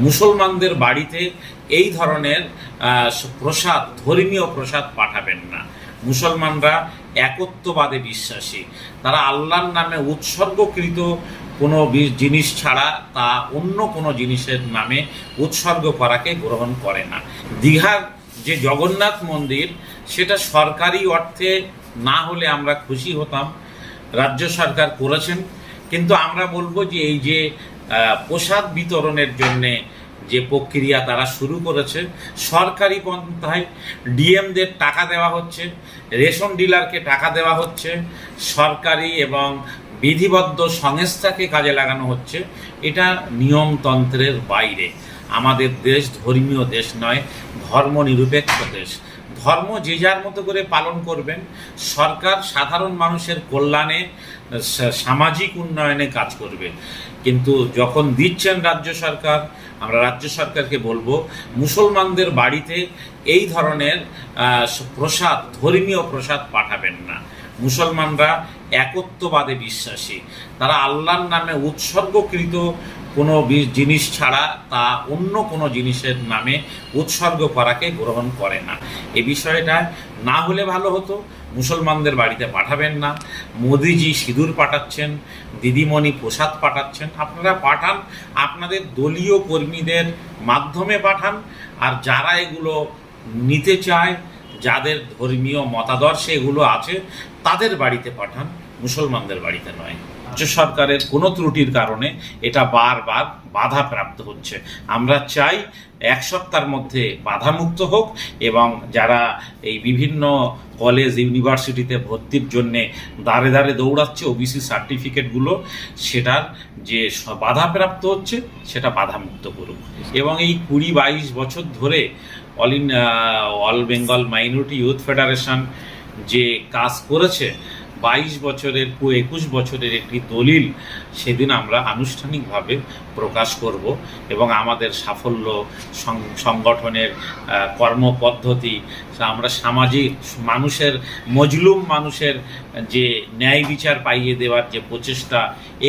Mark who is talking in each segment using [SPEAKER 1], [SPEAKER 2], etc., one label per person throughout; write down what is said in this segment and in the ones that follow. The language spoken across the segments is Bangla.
[SPEAKER 1] মুসলমানদের বাড়িতে এই ধরনের প্রসাদ, ধর্মীয় প্রসাদ পাঠাবেন না। মুসলমানরা একত্ববাদে বিশ্বাসী। তারা আল্লাহর নামে উৎসর্গকৃত কোনো জিনিস ছাড়া তা অন্য কোনো জিনিসের নামে উৎসর্গ করাকে গ্রহণ করে না। দীঘার যে জগন্নাথ মন্দির, সেটা সরকারি অর্থে না হলে আমরা খুশি হতাম। রাজ্য সরকার করেছেন। কিন্তু আমরা বলব যে এই যে প্রসাদ বিতরণের জন্যে যে প্রক্রিয়া তারা শুরু করেছে, সরকারি পন্থায় ডিএমদের টাকা দেওয়া হচ্ছে, রেশন ডিলারকে টাকা দেওয়া হচ্ছে, সরকারি এবং বিধিবদ্ধ সংস্থাকে কাজে লাগানো হচ্ছে। এটা নিয়মতন্ত্রের বাইরে। আমাদের দেশ ধর্মীয় দেশ নয়, ধর্মনিরপেক্ষ দেশ। ধর্ম যে যার মতো করে পালন করবেন, সরকার সাধারণ মানুষের কল্যাণে সামাজিক উন্নয়নে কাজ করবে। কিন্তু যখন দিচ্ছেন রাজ্য সরকার, আমরা রাজ্য সরকারকে বলব, মুসলমানদের বাড়িতে এই ধরনের প্রসাদ, ধর্মীয় প্রসাদ পাঠাবেন না। মুসলমানরা একত্ববাদে বিশ্বাসী। তারা আল্লাহর নামে উৎসর্গকৃত কোনো জিনিস ছাড়া তা অন্য কোনো জিনিসের নামে উৎসর্গ করাকে গ্রহণ করে না। এ বিষয়টা না হলে ভালো হতো, মুসলমানদের বাড়িতে পাঠাবেন না। মোদিজি সিঁদুর পাঠাচ্ছেন, দিদিমণি প্রসাদ পাঠাচ্ছেন। আপনারা পাঠান, আপনাদের দলীয় কর্মীদের মাধ্যমে পাঠান। আর যারা এগুলো নিতে চায়, যাদের ধর্মীয় মতাদর্শে এগুলো আছে, তাদের বাড়িতে পাঠান, মুসলমানদের বাড়িতে নয়। রাজ্য সরকারের কোনো ত্রুটির কারণে এটা বারবার বাধাপ্রাপ্ত হচ্ছে। আমরা চাই এক সপ্তাহের মধ্যে বাধামুক্ত হোক এবং যারা এই বিভিন্ন কলেজ, ইউনিভার্সিটিতে ভর্তির জন্যে দাঁড়ে দাঁড়ে দৌড়াচ্ছে ওবিসি সার্টিফিকেটগুলো, সেটার যে বাধাপ্রাপ্ত হচ্ছে, সেটা বাধামুক্ত করুক। এবং এই কুড়ি বাইশ বছর ধরে all in all Bengal minority youth federation যে কাজ করেছে বাইশ বছরের কু একুশ বছরের একটি দলিল সেদিন আমরা আনুষ্ঠানিকভাবে প্রকাশ করব এবং আমাদের সাফল্য সংগঠনের কর্মপদ্ধতি, আমরা সামাজিক মানুষের, মজলুম মানুষের যে ন্যায় বিচার পাইয়ে দেওয়ার যে প্রচেষ্টা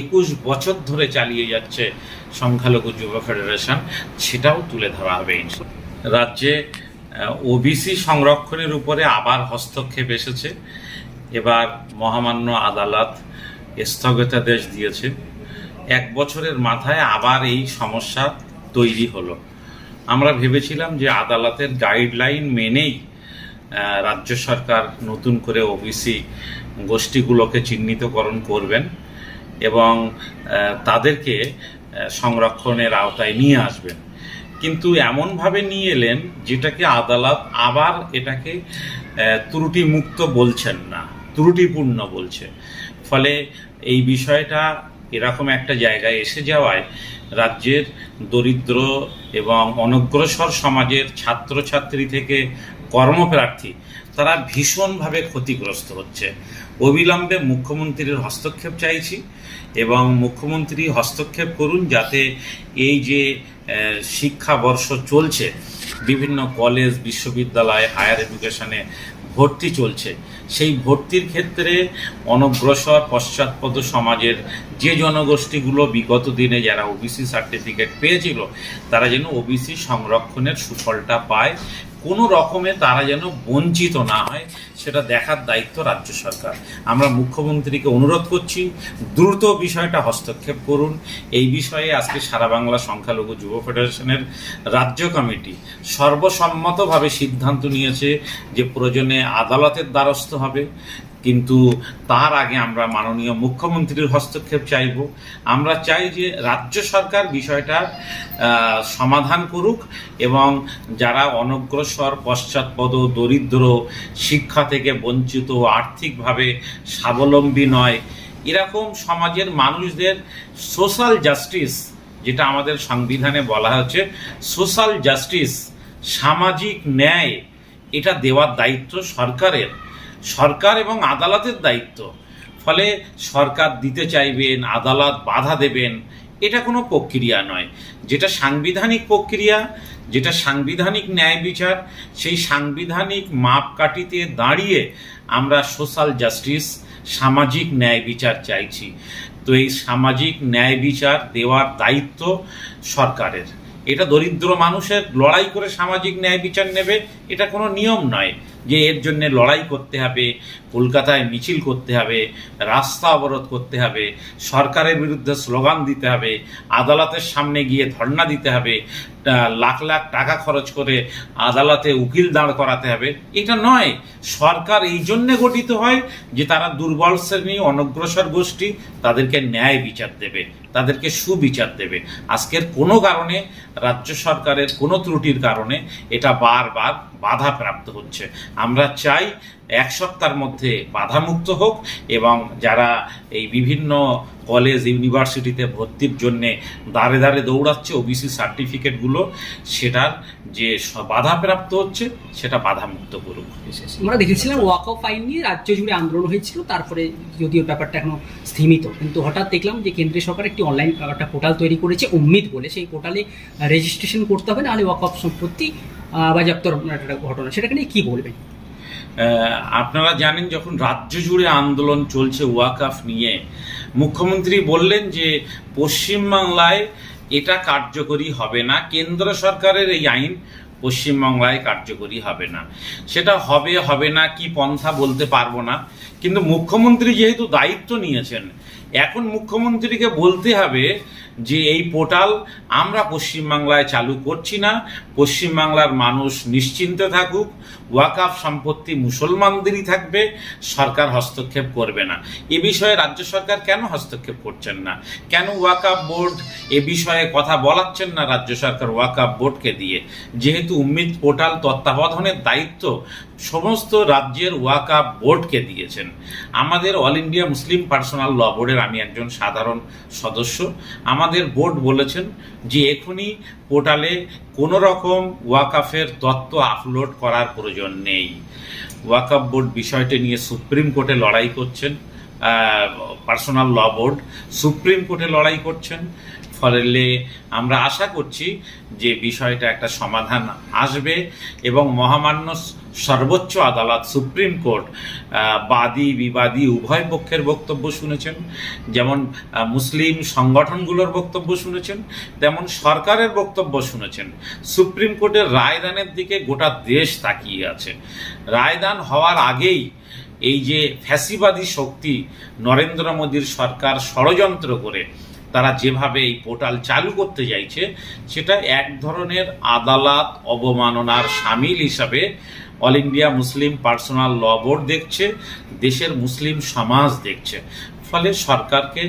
[SPEAKER 1] একুশ বছর ধরে চালিয়ে যাচ্ছে সংখ্যালঘু যুব ফেডারেশন, সেটাও তুলে ধরা হবে রাজ্যে ওবিসি সংরক্ষণের উপরে আবার হস্তক্ষেপ এসেছে। এবার মহামান্য আদালত স্থগিতাদেশ দিয়েছে। এক বছরের মাথায় আবার এই সমস্যা তৈরি হলো। আমরা ভেবেছিলাম যে আদালতের গাইডলাইন মেনেই রাজ্য সরকার নতুন করে ওবিসি গোষ্ঠীগুলোকে চিহ্নিতকরণ করবেন এবং তাদেরকে সংরক্ষণের আওতায় নিয়ে আসবেন। কিন্তু এমনভাবে নিয়ে এলেন যেটাকে আদালত আবার এটাকে ত্রুটিমুক্ত বলছেন না, ত্রুটিপূর্ণ বলছে। ফলে এই বিষয়টা এরকম একটা জায়গায় এসে যাওয়ায় রাজ্যের দরিদ্র এবং অনগ্রসর সমাজের ছাত্রছাত্রী থেকে কর্মপ্রার্থী তারা ভীষণভাবে ক্ষতিগ্রস্ত হচ্ছে। অবিলম্বে মুখ্যমন্ত্রীর হস্তক্ষেপ চাইছি এবং মুখ্যমন্ত্রী হস্তক্ষেপ করুন যাতে এই যে শিক্ষাবর্ষ চলছে, বিভিন্ন কলেজ, বিশ্ববিদ্যালয়, হায়ার এডুকেশনে ভর্তি চলছে, সেই ভর্তির ক্ষেত্রে অনগ্রসর, পশ্চাৎপদ সমাজের যে জনগোষ্ঠীগুলো বিগত দিনে যারা ওবিসি সার্টিফিকেট পেয়েছিল, তারা যেন ওবিসি সংরক্ষণের সুফলটা পায়। কোনো রকমে তারা যেন বঞ্চিত না হয়, সেটা দেখার দায়িত্ব রাজ্য সরকার। আমরা মুখ্যমন্ত্রীকে অনুরোধ করছি, দ্রুত বিষয়টা হস্তক্ষেপ করুন। এই বিষয়ে আজকে সারা বাংলা সংখ্যালঘু যুব ফেডারেশনের রাজ্য কমিটি সর্বসম্মতভাবে সিদ্ধান্ত নিয়েছে যে প্রয়োজনে আদালতের দ্বারস্থ হবে। কিন্তু তার আগে আমরা মাননীয় মুখ্যমন্ত্রীর হস্তক্ষেপ চাইব। আমরা চাই যে রাজ্য সরকার বিষয়টার সমাধান করুক এবং যারা অনগ্রসর, পশ্চাৎপদ, দরিদ্র, শিক্ষা থেকে বঞ্চিত, আর্থিকভাবে স্বাবলম্বী নয়, এরকম সমাজের মানুষদের সোশ্যাল জাস্টিস, যেটা আমাদের সংবিধানে বলা হচ্ছে সোশ্যাল জাস্টিস, সামাজিক ন্যায়, এটা দেওয়ার দায়িত্ব সরকারের। সরকার এবং আদালতের দায়িত্ব। ফলে সরকার দিতে চাইবেন, আদালত বাধা দেবেন, এটা কোনো প্রক্রিয়া নয়। যেটা সাংবিধানিক প্রক্রিয়া, যেটা সাংবিধানিক ন্যায় বিচার, সেই সাংবিধানিক মাপকাঠিতে দাঁড়িয়ে আমরা সোশ্যাল জাস্টিস, সামাজিক ন্যায় বিচার চাইছি। তো এই সামাজিক ন্যায় বিচার দেওয়ার দায়িত্ব সরকারের। এটা দরিদ্র মানুষের লড়াই করে সামাজিক ন্যায় বিচার নেবে, এটা কোনো নিয়ম নয় যে এর জন্য লড়াই করতে হবে, কলকাতায় মিছিল করতে হবে, রাস্তা অবরোধ করতে হবে, সরকারের বিরুদ্ধে স্লোগান দিতে হবে, আদালতের সামনে গিয়ে ধর্ণা দিতে হবে লাখ লাখ টাকা খরচ করে আদালতে উকিল দাঁড় করাতে হবে, এটা নয়। সরকার এই জন্যে গঠিত হয় যে তারা দুর্বল শ্রেণি, অনগ্রসর গোষ্ঠী, তাদেরকে ন্যায় বিচার দেবে। তাদেরকে সুবিচার দেবে। আজকের কোনো কারণে, রাজ্য সরকারের কোনো ত্রুটির কারণে এটা বারবার বাধাপ্রাপ্ত হচ্ছে। আমরা চাই এক সপ্তাহের মধ্যে বাধামুক্ত হোক এবং যারা এই বিভিন্ন কলেজ, ইউনিভার্সিটিতে ভর্তির জন্যে দাঁড়ে দাঁড়ে দৌড়াচ্ছে ওবিসি সার্টিফিকেটগুলো সেটার যে বাধাপ্রাপ্ত হচ্ছে, সেটা বাধামুক্ত করুক।
[SPEAKER 2] আমরা দেখেছিলাম ওয়াক অফ আইন নিয়ে রাজ্য জুড়ে আন্দোলন হয়েছিল, তারপরে যদিও ব্যাপারটা এখনও স্থিমিত কিন্তু হঠাৎ দেখলাম যে কেন্দ্রীয় সরকার একটি অনলাইন একটা পোর্টাল তৈরি করেছে, উম্মিদ বলে। সেই পোর্টালে রেজিস্ট্রেশন করতে হবে, নাহলে ওয়াক অফ সম্পত্তি বাজেয়াপ্তর ঘটনা। সেটাকে নিয়ে কি বলবেন?
[SPEAKER 1] আপনারা জানেন যখন রাজ্য জুড়ে আন্দোলন চলছে ওয়াকাফ নিয়ে, মুখ্যমন্ত্রী বললেন যে পশ্চিমবাংলায় এটা কার্যকরী হবে না, কেন্দ্র সরকারের এই আইন পশ্চিমবাংলায় কার্যকরী হবে না। সেটা হবে হবে না, কি পন্থা বলতে পারব না। কিন্তু মুখ্যমন্ত্রী যেহেতু দায়িত্ব নিয়েছেন, এখন মুখ্যমন্ত্রীকে বলতে হবে যে এই পোর্টাল আমরা পশ্চিমবাংলায় চালু করছি না, পশ্চিমবাংলার মানুষ নিশ্চিন্তে থাকুক, ওয়াকাফ সম্পত্তি মুসলমানদেরই থাকবে, সরকার হস্তক্ষেপ করবে না। এ বিষয়ে রাজ্য সরকার কেন হস্তক্ষেপ করছেন না? কেন ওয়াকাফ বোর্ড এ বিষয়ে কথা বলাচ্ছেন না রাজ্য সরকার ওয়াকাফ বোর্ডকে দিয়ে? যেহেতু উম্মিদ পোর্টাল তত্ত্বাবধানের দায়িত্ব সমস্ত রাজ্যের ওয়াকাফ বোর্ডকে দিয়েছেন। আমাদের All India Muslim personal law বোর্ডের আমি একজন সাধারণ সদস্য। আমাদের বোর্ড বলেছেন যে এখনই পোর্টালে কোনো রকম ওয়াকাফের তত্ত্ব আপলোড করার প্রয়োজন নেই। ওয়াকাফ বোর্ড বিষয়টি নিয়ে সুপ্রিম কোর্টে লড়াই করছেন পার্সোনাল ল বোর্ড। সুপ্রিম কোর্টে লড়াই করছেন ফলে আমরা আশা করছি যে বিষয়টা একটা সমাধান আসবে এবং মহামান্য সর্বোচ্চ আদালত, সুপ্রিম কোর্ট বাদী, বিবাদী উভয় পক্ষের বক্তব্য শুনেছেন। যেমন মুসলিম সংগঠনগুলোর বক্তব্য শুনেছেন, তেমন সরকারের বক্তব্য শুনেছেন। সুপ্রিম কোর্টের রায়দানের দিকে গোটা দেশ তাকিয়ে আছে। রায়দান হওয়ার আগেই এই যে ফ্যাসিবাদী শক্তি নরেন্দ্র মোদীর সরকার ষড়যন্ত্র করে তারা যেভাবে এই পোর্টাল চালু করতে চাইছে সেটা এক ধরনের আদালত অবমাননার সামিল হিসাবে All India Muslim personal law board দেখছে, দেশের মুসলিম সমাজ দেখছে। ফলে সরকারকে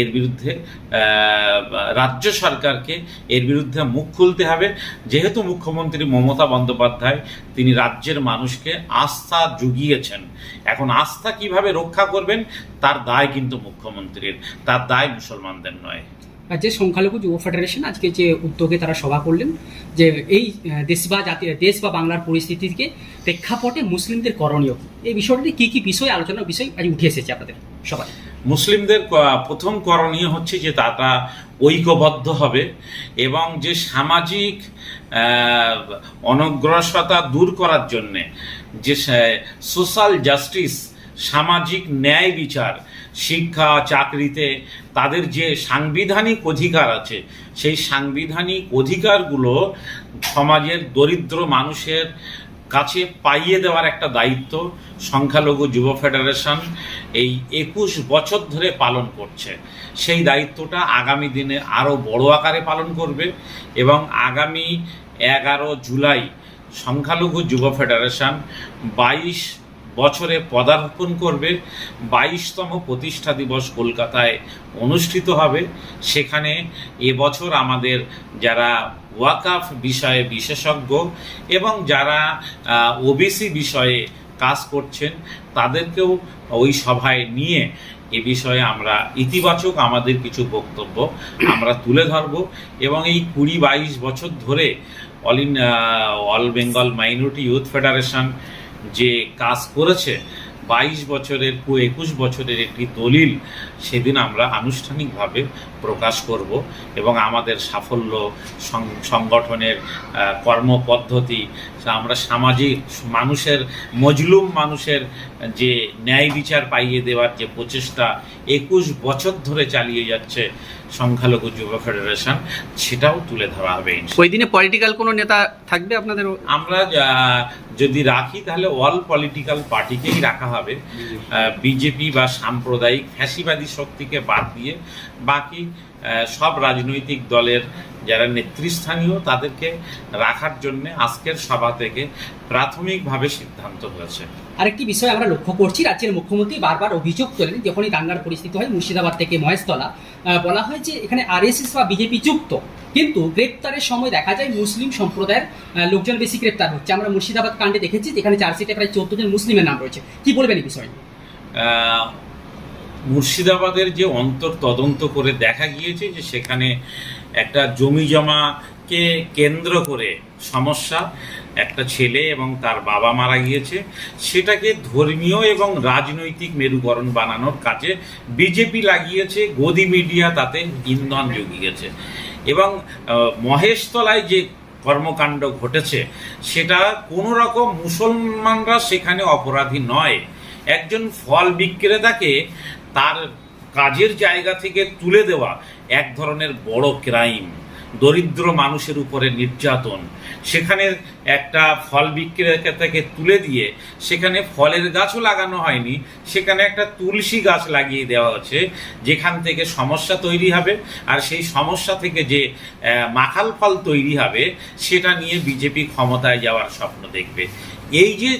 [SPEAKER 1] এর বিরুদ্ধে রাজ্য সরকারকে এর বিরুদ্ধে মুখ খুলতে হবে। যেহেতু মুখ্যমন্ত্রী মমতা বন্দ্যোপাধ্যায়, তিনি রাজ্যের মানুষকে আস্থা জুগিয়েছেন। এখন আস্থা কীভাবে রক্ষা করবেন, তার দায় কিন্তু মুখ্যমন্ত্রীর, তার দায় মুসলমানদের নয়।
[SPEAKER 2] রাজ্যের সংখ্যালঘু যুব ফেডারেশন আজকে যে উদ্যোগে তারা সভা করলেন যে এই দেশ বা জাতি দেশ বা বাংলার পরিস্থিতিকে প্রেক্ষাপটে মুসলিমদের করণীয়। এই বিষয়টি কি কী বিষয় আলোচনার বিষয় আজ উঠে এসেছে আপনাদের সবাই।
[SPEAKER 1] মুসলিমদের প্রথম করণীয় হচ্ছে যে তারা ঐক্যবদ্ধ হবে এবং যে সামাজিক আহ, অনগ্রসরতা দূর করার জন্যে যে সোশ্যাল জাস্টিস সামাজিক ন্যায় বিচার শিক্ষা, চাকরিতে তাদের যে সাংবিধানিক অধিকার আছে, সেই সাংবিধানিক অধিকারগুলো সমাজের দরিদ্র মানুষের কাছে পাইয়ে দেওয়ার একটা দায়িত্ব সংখ্যালঘু যুব ফেডারেশন এই একুশ বছর ধরে পালন করছে। সেই দায়িত্বটা আগামী দিনে আরও বড় আকারে পালন করবে এবং আগামী এগারো জুলাই সংখ্যালঘু যুব ফেডারেশন বাইশ বছরে পদার্পণ করবে। বাইশতম প্রতিষ্ঠা দিবস কলকাতায় অনুষ্ঠিত হবে। সেখানে এবছর আমাদের যারা ওয়াকাফ বিষয়ে বিশেষজ্ঞ এবং যারা ওবিসি বিষয়ে কাজ করছেন, তাদেরকেও ওই সভায় নিয়ে এ বিষয়ে আমরা ইতিবাচক আমাদের কিছু বক্তব্য আমরা তুলে ধরব এবং এই কুড়ি বাইশ বছর ধরে all in all Bengal minority youth federation যে কাজ করেছে, বাইশ বছরের কু একুশ বছরের একটি দলিল, সেদিন আমরা আনুষ্ঠানিকভাবে প্রকাশ করব এবং আমাদের সাফল্য সংগঠনের কর্মপদ্ধতি, আমরা সামাজিক মানুষের, মজলুম মানুষের যে ন্যায় বিচার পাইয়ে দেওয়ার যে প্রচেষ্টা, একুশ বছর ধরে চালিয়ে যাচ্ছে সংখ্যালঘু যুব ফেডারেশন সেটাও তুলে ধরা হবে।
[SPEAKER 3] ওই দিনে পলিটিক্যাল কোনো নেতা থাকবে আপনাদের?
[SPEAKER 1] আমরা যদি রাখি তাহলে অল পলিটিক্যাল পার্টিকেই রাখা হবে। বিজেপি বা সাম্প্রদায়িক ফ্যাসিবাদী শক্তিকে বাদ দিয়ে বাকি সব রাজনৈতিক দলের যারা নেতৃস্থানীয় তাদেরকে রাখার জন্য আজকের সভা থেকে প্রাথমিকভাবে সিদ্ধান্ত হয়েছে।
[SPEAKER 2] আরেকটি বিষয় আমরা লক্ষ্য করছি রাজ্যের মুখ্যমন্ত্রী বারবার অভিযোগ তোলেন যখনই দাঙ্গার পরিস্থিতি হয় মুর্শিদাবাদ থেকে মহেশতলা। বলা হয় যে এখানে আরএসএস বা বিজেপি যুক্ত কিন্তু গ্রেপ্তারের সময় দেখা যায় মুসলিম সম্প্রদায়ের লোকজন বেশি গ্রেপ্তার হচ্ছে। আমরা মুর্শিদাবাদ কাণ্ডে দেখেছি যেখানে চার্জশিটে প্রায় চোদ্দ জন মুসলিমের নাম রয়েছে। কি বলবেন এই বিষয়ে?
[SPEAKER 1] মুর্শিদাবাদের যে অন্তর তদন্ত করে দেখা গিয়েছে যে সেখানে একটা জমি জমাকে কেন্দ্র করে সমস্যা, একটা ছেলে এবং তার বাবা মারা গিয়েছে। সেটাকে ধর্মীয় এবং রাজনৈতিক মেরুকরণ বানানোর কাজে বিজেপি লাগিয়েছে, গদি মিডিয়া তাতে ইন্ধন জুগিয়েছে। এবং মহেশতলায় যে কর্মকাণ্ড ঘটেছে, সেটা কোনো রকম মুসলমানরা সেখানে অপরাধী নয়। একজন ফল বিক্রেতাকে তার কাজের জায়গা থেকে তুলে দেওয়া এক ধরনের বড় ক্রাইম দরিদ্র মানুষের উপরে নির্যাতন। সেখানে একটা ফল বিক্রেতাকে তুলে দিয়ে সেখানে ফলের গাছও লাগানো হয়নি, সেখানে একটা তুলসী গাছ লাগিয়ে দেওয়া হচ্ছে, যেখান থেকে সমস্যা তৈরি হবে আর সেই সমস্যা থেকে যে মাখাল ফল তৈরি হবে, সেটা নিয়ে বিজেপি ক্ষমতায় যাওয়ার স্বপ্ন দেখবে। এই যে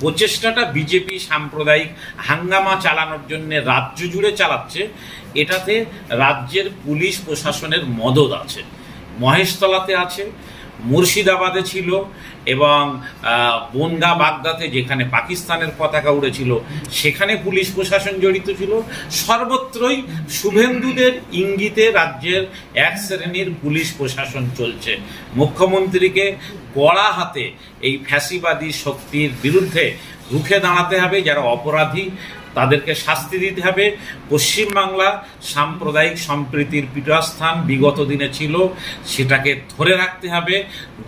[SPEAKER 1] প্রচেষ্টাটা বিজেপি সাম্প্রদায়িক হাঙ্গামা চালানোর জন্য রাজ্য জুড়ে চালাচ্ছে, এটাতে রাজ্যের পুলিশ প্রশাসনের মদত আছে। মহেশতলাতে আছে, মুর্শিদাবাদে ছিল এবং বনগা বাগদাতে যেখানে পাকিস্তানের পতাকা উড়েছিল, সেখানে পুলিশ প্রশাসন জড়িত ছিল। সর্বত্রই শুভেন্দুদের ইঙ্গিতে রাজ্যের এক শ্রেণির পুলিশ প্রশাসন চলছে। মুখ্যমন্ত্রীকে কড়া হাতে এই ফ্যাসিবাদী শক্তির বিরুদ্ধে রুখে দাঁড়াতে হবে, যারা অপরাধী তাদেরকে শাস্তি দিতে হবে। পশ্চিমবাংলা সাম্প্রদায়িক সম্প্রীতির পীঠস্থান বিগত দিনে ছিল সেটাকে ধরে রাখতে হবে।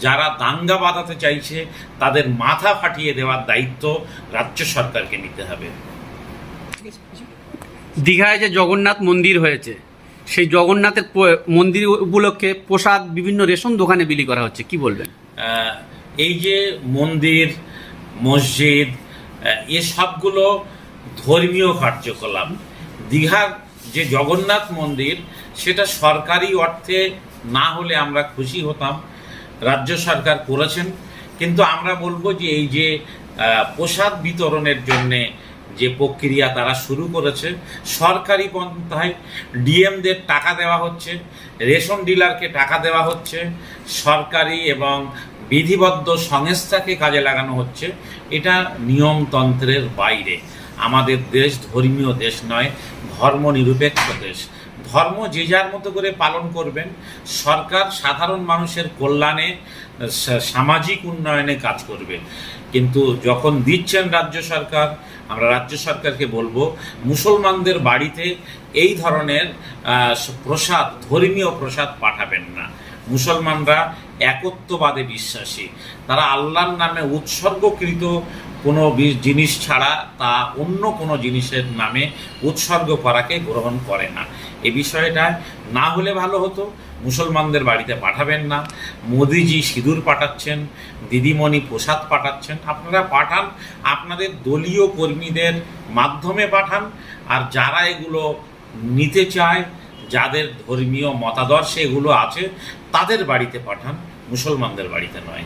[SPEAKER 1] যারা দাঙ্গা বাঁধাতে চাইছে তাদের মাথা ফাটিয়ে দেওয়ার দায়িত্ব রাজ্য সরকারকে নিতে হবে।
[SPEAKER 3] দীঘায় যে জগন্নাথ মন্দির হয়েছে সেই জগন্নাথের মন্দির উপলক্ষে প্রসাদ বিভিন্ন রেশন দোকানে বিলি করা হচ্ছে কি বলবেন?
[SPEAKER 1] এই যে মন্দির মসজিদ এ সবগুলো ধর্মীয় কার্যকলাপ। দীঘার যে জগন্নাথ মন্দির, সেটা সরকারি অর্থে না হলে আমরা খুশি হতাম, রাজ্য সরকার করেছেন। কিন্তু আমরা বলব যে এই যে প্রসাদ বিতরণের জন্যে যে প্রক্রিয়া তারা শুরু করেছে, সরকারি পন্থায় ডিএমদের টাকা দেওয়া হচ্ছে, রেশন ডিলারকে টাকা দেওয়া হচ্ছে, সরকারি এবং বিধিবদ্ধ সংস্থাকে কাজে লাগানো হচ্ছে। এটা নিয়মতন্ত্রের বাইরে। আমাদের দেশ ধর্মীয় দেশ নয় ধর্ম নিরপেক্ষ দেশ। ধর্ম যে যার মতো করে পালন করবেন, সরকার সাধারণ মানুষের কল্যাণে সামাজিক উন্নয়নে কাজ করবে। কিন্তু যখন দিচ্ছেন রাজ্য সরকার, আমরা রাজ্য সরকারকে বলব, মুসলমানদের বাড়িতে এই ধরনের প্রসাদ, ধর্মীয় প্রসাদ পাঠাবেন না। মুসলমানরা একত্ববাদে বিশ্বাসী। তারা আল্লাহর নামে উৎসর্গকৃত কোনো জিনিস ছাড়া তা অন্য কোনো জিনিসের নামে উৎসর্গ করাকে গ্রহণ করে না। এ বিষয়টা না হলে ভালো হতো। মুসলমানদের বাড়িতে পাঠাবেন না। মোদিজি সিঁদুর পাঠাচ্ছেন, দিদিমণি প্রসাদ পাঠাচ্ছেন। আপনারা পাঠান, আপনাদের দলীয় কর্মীদের মাধ্যমে পাঠান। আর যারা এগুলো নিতে চায়, যাদের ধর্মীয় মতাদর্শে এগুলো আছে, তাদের বাড়িতে পাঠান। মুসলমানদের বাড়িতে নয়।